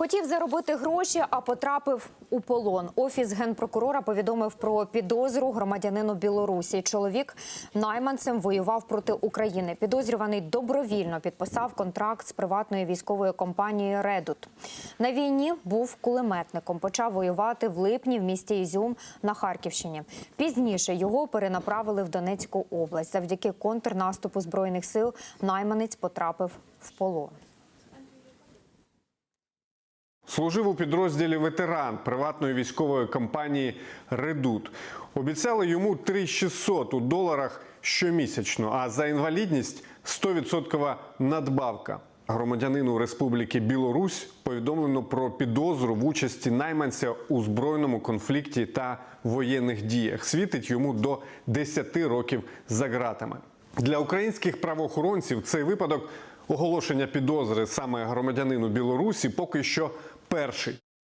Хотів заробити гроші, а потрапив у полон. Офіс генпрокурора повідомив про підозру громадянину Білорусі. Чоловік найманцем воював проти України. Підозрюваний добровільно підписав контракт з приватною військовою компанією Редут. На війні був кулеметником. Почав воювати в липні в місті Ізюм на Харківщині. Пізніше його перенаправили в Донецьку область. Завдяки контрнаступу збройних сил найманець потрапив в полон. Служив у підрозділі ветеран приватної військової компанії Редут. Обіцяли йому 3600 у доларах щомісячно, а за інвалідність 100% надбавка. Громадянину Республіки Білорусь повідомлено про підозру в участі найманця у збройному конфлікті та воєнних діях. Світить йому до 10 років за ґратами. Для українських правоохоронців цей випадок оголошення підозри саме громадянину Білорусі поки що перший.